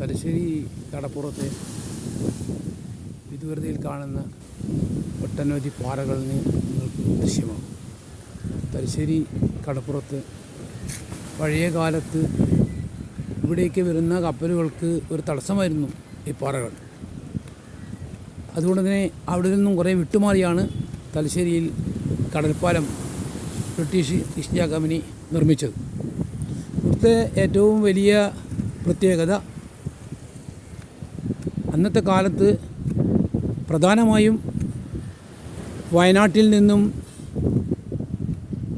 തലശ്ശേരി കടപ്പുറത്തെ വിദൂരതയിൽ കാണുന്ന ഒട്ടനവധി പാറകൾ നിങ്ങൾക്ക് ദൃശ്യമാകും. തലശ്ശേരി കടപ്പുറത്ത് പഴയ കാലത്ത് ഇവിടേക്ക് വരുന്ന കപ്പലുകൾക്ക് ഒരു തടസ്സമായിരുന്നു ഈ പാറകൾ. അതുകൊണ്ട് തന്നെ അവിടെ നിന്നും കുറേ വിട്ടുമാറിയാണ് തലശ്ശേരിയിൽ കടൽപ്പാലം ബ്രിട്ടീഷ് ഈസ്റ്റ് ഇന്ത്യ കമ്പനി നിർമ്മിച്ചത്. ഇവിടുത്തെ ഏറ്റവും വലിയ പ്രത്യേകത അന്നത്തെ കാലത്ത് പ്രധാനമായും വയനാട്ടിൽ നിന്നും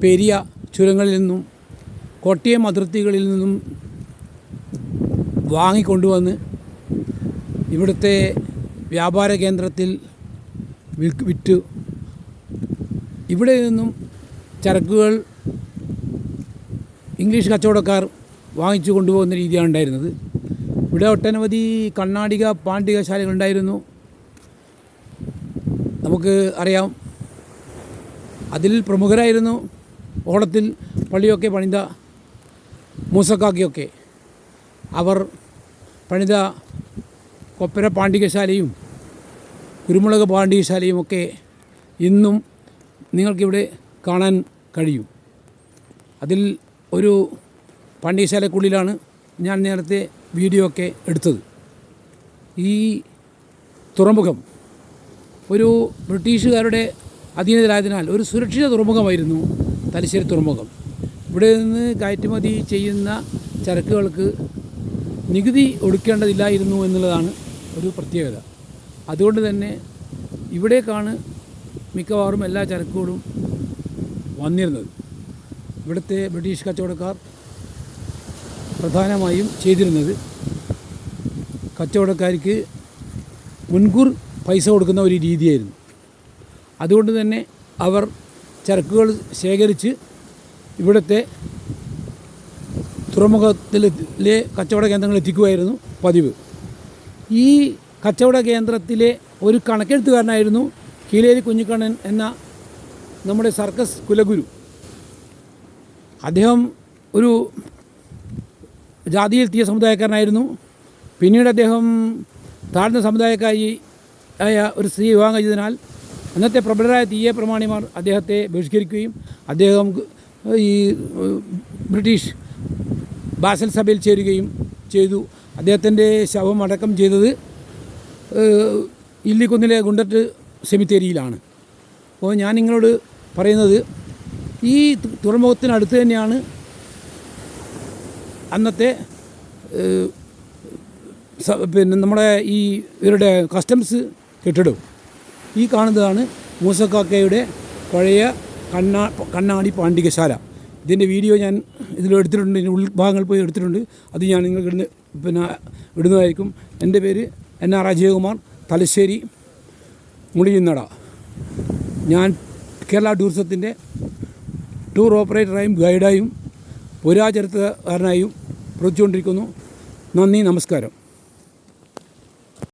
പെരിയ ചുരങ്ങളിൽ നിന്നും കോട്ടയം അതിർത്തികളിൽ നിന്നും വാങ്ങിക്കൊണ്ടുവന്ന് ഇവിടുത്തെ വ്യാപാര കേന്ദ്രത്തിൽ വിറ്റ് ഇവിടെ നിന്നും ചരക്കുകൾ ഇംഗ്ലീഷ് കച്ചവടക്കാർ വാങ്ങിച്ചു കൊണ്ടുപോകുന്ന രീതിയാണ് ഉണ്ടായിരുന്നത് ഇവിടെ ഒട്ടനവധി കണ്ണാടിക പാണ്ഡികശാലകളുണ്ടായിരുന്നു. നമുക്ക് അറിയാം. അതിൽ പ്രമുഖരായിരുന്നു ഓളത്തിൽ പള്ളിയൊക്കെ പണിത മൂസക്കാക്കിയൊക്കെ. അവർ പണിത കൊപ്പര പാണ്ഡികശാലയും കുരുമുളക് പാണ്ഡികശാലയും ഒക്കെ ഇന്നും നിങ്ങൾക്കിവിടെ കാണാൻ കഴിയും. അതിൽ ഒരു പാണ്ഡികശാലക്കുള്ളിലാണ് ഞാൻ നേരത്തെ വീഡിയോ ഒക്കെ എടുത്തത്. ഈ തുറമുഖം ഒരു ബ്രിട്ടീഷുകാരുടെ അധീനതയിലായതിനാൽ ഒരു സുരക്ഷിത തുറമുഖമായിരുന്നു തലശ്ശേരി തുറമുഖം. ഇവിടെ നിന്ന് കയറ്റുമതി ചെയ്യുന്ന ചരക്കുകൾക്ക് നികുതി ഒടുക്കേണ്ടതില്ലായിരുന്നു എന്നുള്ളതാണ് ഒരു പ്രത്യേകത. അതുകൊണ്ട് തന്നെ ഇവിടേക്കാണ് മിക്കവാറും എല്ലാ ചരക്കുകളും വന്നിരുന്നത്. ഇവിടുത്തെ ബ്രിട്ടീഷ് കച്ചവടക്കാർ പ്രധാനമായും ചെയ്തിരുന്നത് കച്ചവടക്കാർക്ക് മുൻകൂർ പൈസ കൊടുക്കുന്ന ഒരു രീതിയായിരുന്നു. അതുകൊണ്ട് തന്നെ അവർ ചരക്കുകൾ ശേഖരിച്ച് ഇവിടുത്തെ തുറമുഖത്തിലെ കച്ചവട കേന്ദ്രങ്ങൾ എത്തിക്കുമായിരുന്നു പതിവ്. ഈ കച്ചവട കേന്ദ്രത്തിലെ ഒരു കണക്കെഴുത്തുകാരനായിരുന്നു കീലേരി കുഞ്ഞിക്കണ്ണൻ എന്ന നമ്മുടെ സർക്കസ് കുലഗുരു. അദ്ദേഹം ഒരു ജാതിയിലെത്തിയ സമുദായക്കാരനായിരുന്നു. പിന്നീട് അദ്ദേഹം താഴ്ന്ന സമുദായക്കാരി ആയ ഒരു സ്ത്രീ വിവാഹം കഴിഞ്ഞതിനാൽ അന്നത്തെ പ്രബലരായ തീയ പ്രമാണിമാർ അദ്ദേഹത്തെ ബഹിഷ്കരിക്കുകയും അദ്ദേഹം ഈ ബ്രിട്ടീഷ് ബാസൽ സഭയിൽ ചേരുകയും ചെയ്തു. അദ്ദേഹത്തിന്റെ ശവം അടക്കം ചെയ്തത് ഇല്ലിക്കുന്നിലെ ഗുണ്ടറ്റ് സെമിത്തേരിയിലാണ്. അപ്പോൾ ഞാൻ നിങ്ങളോട് പറയുന്നത് ഈ തുറമുഖത്തിനടുത്ത് തന്നെയാണ് അന്നത്തെ പിന്നെ നമ്മുടെ ഈ ഇവരുടെ കസ്റ്റംസ് കെട്ടിടവും ഈ കാണുന്നതാണ് മൂസക്കാക്കയുടെ പഴയ കണ്ണാ കണ്ണാടി പാണ്ഡികശാല. ഇതിന്റെ വീഡിയോ ഞാൻ ഇതിൽ എടുത്തിട്ടുണ്ട് ഇതിന്റെ ഉൾഭാഗങ്ങൾ പോയി എടുത്തിട്ടുണ്ട്. അത് ഞാൻ നിങ്ങൾക്ക് ഇടുന്ന പിന്നെ ഇടുന്നതായിരിക്കും. എന്റെ പേര് എൻ ആർ അജയകുമാർ തലശ്ശേരി മുളിയുന്നട. ഞാൻ കേരള ടൂറിസത്തിന്റെ ടൂർ ഓപ്പറേറ്ററായും ഗൈഡായും പുരാചരിത്രകാരനായും പ്രവർത്തിച്ചുകൊണ്ടിരിക്കുന്നു. നന്ദി നമസ്കാരം.